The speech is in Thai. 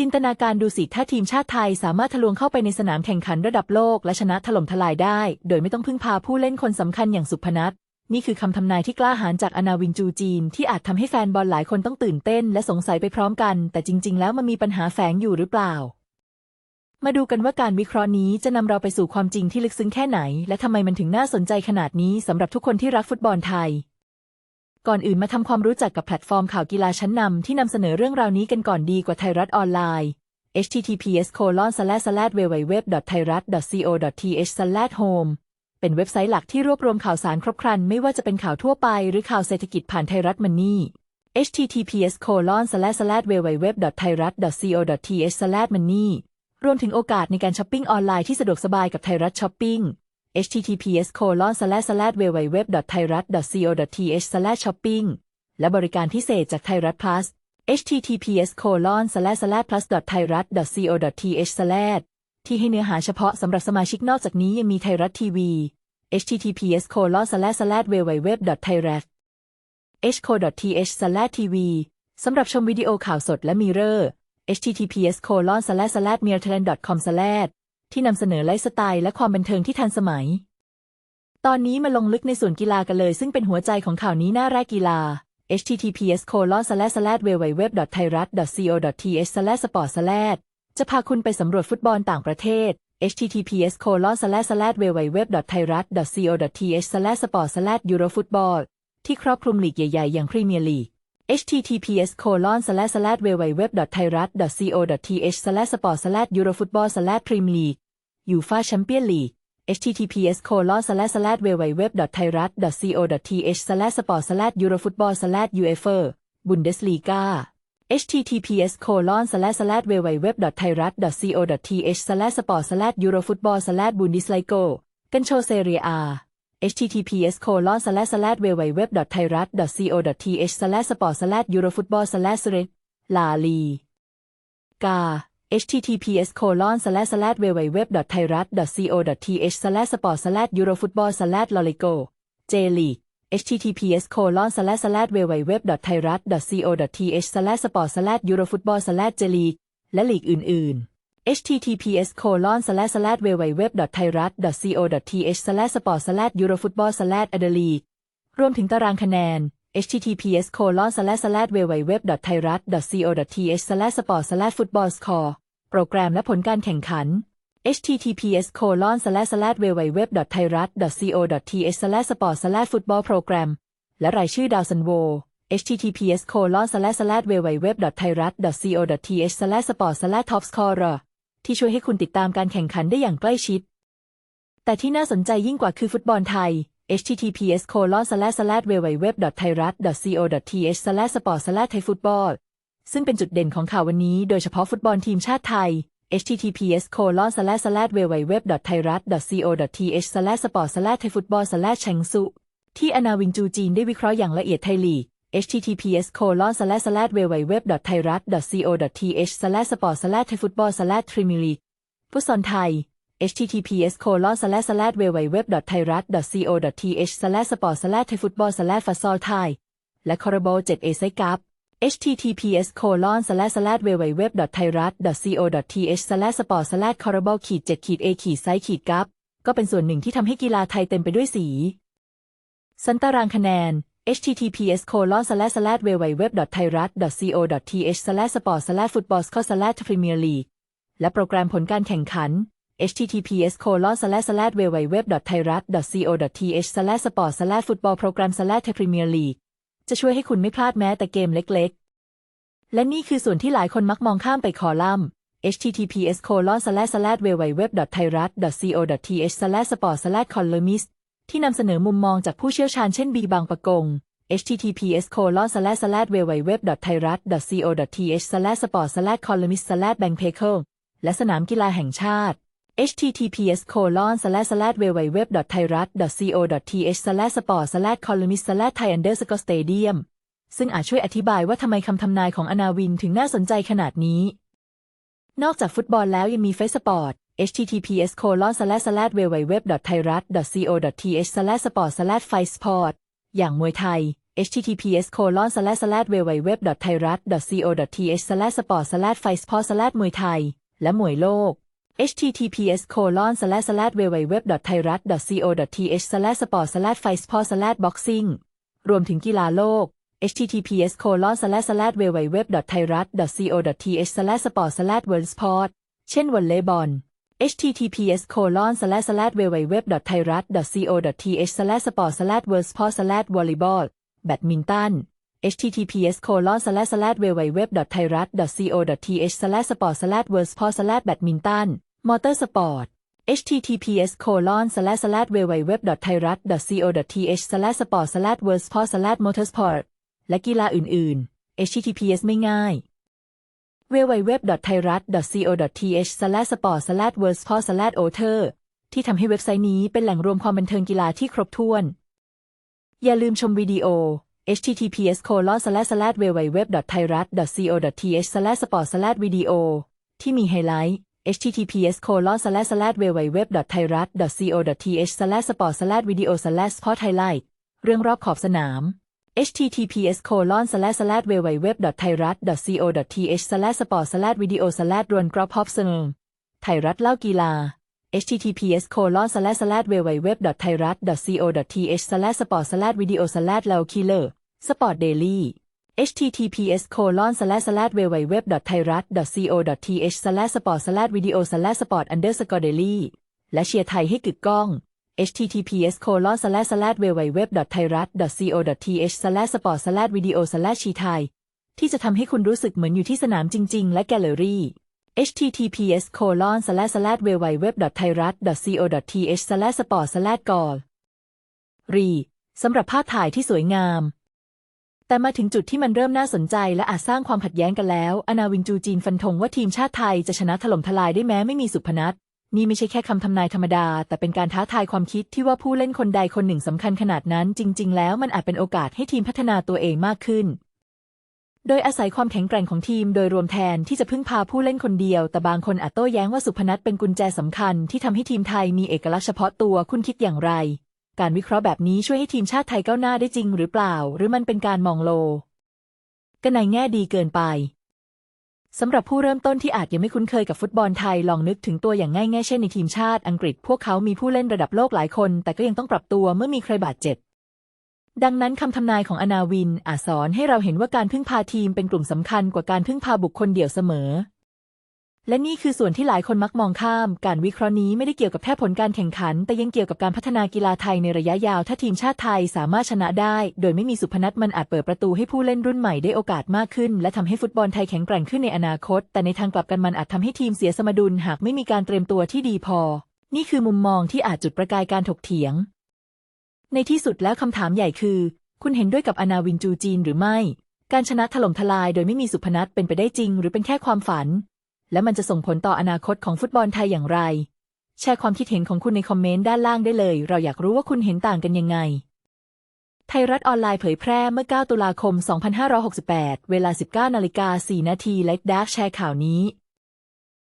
จินตนาการดูสิถ้าทีมชาติไทยสามารถทะลวงเข้าไปในสนามแข่งขันระดับโลก และชนะถล่มทลายได้ โดยไม่ต้องพึ่งพาผู้เล่นคนสำคัญอย่างสุพนัทนี่คือคำทำนายที่กล้าหาญจากอนาวินจูจีน ที่อาจทำให้แฟนบอลหลายคนต้องตื่นเต้น และสงสัยไปพร้อมกัน แต่จริง ๆ แล้วมันมีปัญหาแฝงอยู่หรือเปล่า มาดูกันว่าการวิเคราะห์นี้จะนำเราไปสู่ความจริงที่ลึกซึ้งแค่ไหน และทำไมมันถึงน่าสนใจขนาดนี้สำหรับทุกคนที่รักฟุตบอลไทย ก่อนอื่นมาทำความรู้จักกับแพลตฟอร์มข่าวกีฬาชั้นนำที่นำเสนอเรื่องราวนี้กันก่อนดีกว่าไทยรัฐออนไลน์ https www thairat co th home เป็นเว็บไซต์หลักที่รวบรวมข่าวสารครบครัน ไม่ว่าจะเป็นข่าวทั่วไปหรือข่าวเศรษฐกิจผ่านไทยรัฐมันนี่ https www thairat co th money รวมถึงโอกาสในการช้อปปิ้งออนไลน์ที่สะดวกสบายกับไทยรัฐช้อปปิ้ง https www thairat co th shopping และบริการพิเศษจากไทยรัฐ plus https plus thairat co th ที่ให้เนื้อหาเฉพาะสำหรับสมาชิกนอกจากนี้ยังมีไทยรัฐทีวี https www thairat hco th tv สำหรับชมวิดีโอข่าวสดและมีเรอร์ https m i r t h a i l a n d c o m ที่นำเสนอไลฟ์สไตล์และความบันเทิงที่ทันสมัย ตอนนี้มาลงลึกในส่วนกีฬากันเลย ซึ่งเป็นหัวใจของข่าวนี้หน้าแรกกีฬา https www thairat co th sport จะพาคุณไปสำรวจฟุตบอลต่างประเทศ https www thairat co th sport eurofootball ที่ครอบคลุมลีกใหญ่ ๆ อย่างพรีเมียร์ลีก https www thairat co th sport eurofootball premier league ufa champion league https www thairat co th sport eurofootball uefa bundesliga https www thairat co th sport eurofootball bundesliga กันโชเซเรีย https www thairat co th sport eurofootball la liga https www thairat co th sport eurofootball loligo j league https www thairat co th sport eurofootball j league และลีกอื่นๆ https www thairat co th sport eurofootball a d e l e รวมถึงตารางคะแนน https www thairat co th sport football score โปรแกรมและผลการแข่งขัน https www thairat co th sport football program และรายชื่อดาวซันโว https www thairat co th sport top scorer ที่ช่วยให้คุณติดตามการแข่งขันได้อย่างใกล้ชิด แต่ที่น่าสนใจยิ่งกว่าคือฟุตบอลไทย https www thairat co th sport thai football ซึ่งเป็นจุดเด่นของข่าววันนี้โดยเฉพาะฟุตบอลทีมชาติไทย https www thairat co th sport thai football chengsu ที่อนาวินจูจีนได้วิเคราะห์อย่างละเอียดไทยลีก https www thairat co th sport thai football premier league ฟุตซอลไทย https www thairat co th sport thai football futsal thai และคอร์บอล7 a ไซกัป https www thairat co th sport c o r r i b a l ขีด7ขีด a ขีดไซขีดกัปก็เป็นส่วนหนึ่งที่ทำให้กีฬาไทยเต็มไปด้วยสี สันตารางคะแนน https www thairat co th sport football score premier league และโปรแกรมผลการแข่งขัน https www thairat co th sport football program premier league จะช่วยให้คุณไม่พลาดแม้แต่เกมเล็กๆ และนี่คือส่วนที่หลายคนมักมองข้ามไปคอลัมน์ https www thairat co th sport columnist ที่นำเสนอมุมมองจากผู้เชี่ยวชาญเช่นบีบางปะกง https www thairat co th sport columnist bang p e k e และสนามกีฬาแห่งชาติ https www thairat co th sport columnist thai underscore stadium ซึ่งอาจช่วยอธิบายว่าทำไมคำทำนายของอนาวินถึงน่าสนใจขนาดนี้ นอกจากฟุตบอลแล้วยังมีเฟซสปอร์ต https colon slash slash www thairat co th sport ไฟสปอร์ตอย่างมวยไทย https colon slash slash www thai rat co th slash sport slash fight sport slash มวยไทย และมวยโลก https colon slash slash www thai rat co th slash sport slash fight sport slash boxing รวมถึงกีฬาโลก https colon slash slash www thai rat co th slash sport slash world sport เช่นวอลเลย์บอล https colon slash slash www thai rat co th slash sport slash world sport slash volleyball แบดมินตัน https colon slash slash www thai rat co th slash sport slash world sport slash แบดมินตันมอเตอร์สปอร์ต https colon slash slash www thai rat co th slash sport slash world sport slash motorsport และกีฬาอื่นๆ https ไม่ง่าย www.thairat.co.th/sport/worldsport/author ที่ทำให้เว็บไซต์นี้เป็นแหล่งรวมความบันเทิงกีฬาที่ครบถ้วน อย่าลืมชมวิดีโอ https www.thairat.co.th/sport/video ที่มีไฮไลท์ https www.thairat.co.th/sport/video/sport highlight เรื่องรอบขอบสนาม https colon slash slash www thai rat co th slash sport slash video slash รวนกรอบฮอปเซงไทยรัฐเล่ากีฬา https colon slash slash www thai rat co th slash sport slash video slash เล่าคีเลอร์สปอร์ตเดลี่ https colon slash slash www thai rat co th slash sport slash video slash sport underscore daily และเชียร์ไทยให้กึกก้อง https colon slash slash www thai rat co th slash sport slash video slash ชีไทยที่จะทำให้คุณรู้สึกเหมือนอยู่ที่สนามจริง ๆ และแกลเลอรี่ https colon slash slash www thai rat co th slash sport slash gol รีสำหรับภาพถ่ายที่สวยงาม แต่มาถึงจุดที่มันเริ่มน่าสนใจและอาจสร้างความขัดแย้งกันแล้ว อนาวินจูจีนฟันธงว่าทีมชาติไทยจะชนะถล่มทลายได้แม้ไม่มีสุพนัท นี่ไม่ใช่แค่คำทำนายธรรมดา แต่เป็นการท้าทายความคิดที่ว่าผู้เล่นคนใดคนหนึ่งสำคัญขนาดนั้น จริง ๆ แล้วมันอาจเป็นโอกาสให้ทีมพัฒนาตัวเองมากขึ้น โดยอาศัยความแข็งแกร่งของทีมโดยรวมแทนที่จะพึ่งพาผู้เล่นคนเดียว แต่บางคนอาจโต้แย้งว่าสุพนัทเป็นกุญแจสำคัญที่ทำให้ทีมไทยมีเอกลักษณ์เฉพาะตัวคุณคิดอย่างไร การวิเคราะห์แบบนี้ช่วยให้ทีมชาติไทยก้าวหน้าได้จริงหรือเปล่า หรือมันเป็นการมองโลกันในแง่ดีเกินไป สำหรับผู้เริ่มต้นที่อาจยังไม่คุ้นเคยกับฟุตบอลไทยลองนึกถึงตัวอย่างง่ายๆเช่นในทีมชาติอังกฤษ พวกเขามีผู้เล่นระดับโลกหลายคน แต่ก็ยังต้องปรับตัวเมื่อมีใครบาดเจ็บ ดังนั้นคำทำนายของอนาวินอาจสอนให้เราเห็นว่าการพึ่งพาทีมเป็นกลุ่มสำคัญกว่าการพึ่งพาบุคคลเดี่ยวเสมอ และนี่คือส่วนที่หลายคนมักมองข้าม การวิเคราะห์นี้ไม่ได้เกี่ยวกับแค่ผลการแข่งขัน แต่ยังเกี่ยวกับการพัฒนากีฬาไทยในระยะยาว ถ้าทีมชาติไทยสามารถชนะได้ โดยไม่มีสุพนัทมันอาจเปิดประตูให้ผู้เล่นรุ่นใหม่ได้โอกาสมากขึ้น และทำให้ฟุตบอลไทยแข็งแกร่งขึ้นในอนาคต แต่ในทางกลับกันมันอาจทำให้ทีมเสียสมดุลหากไม่มีการเตรียมตัวที่ดีพอ นี่คือมุมมองที่อาจจุดประกายการถกเถียง ในที่สุดแล้วคำถามใหญ่คือ คุณเห็นด้วยกับอนาวินจูจีนหรือไม่ การชนะถล่มทลายโดยไม่มีสุพนัทเป็นไปได้จริง หรือเป็นแค่ความฝัน และมันจะส่งผลต่ออนาคตของฟุตบอลไทยอย่างไร แชร์ความคิดเห็นของคุณในคอมเมนต์ด้านล่างได้เลย เราอยากรู้ว่าคุณเห็นต่างกันยังไง ไทยรัฐออนไลน์เผยแพร่เมื่อ 9 ตุลาคม 2568 เวลา 19นาฬิกา4นาทีและดักแชร์ข่าวนี้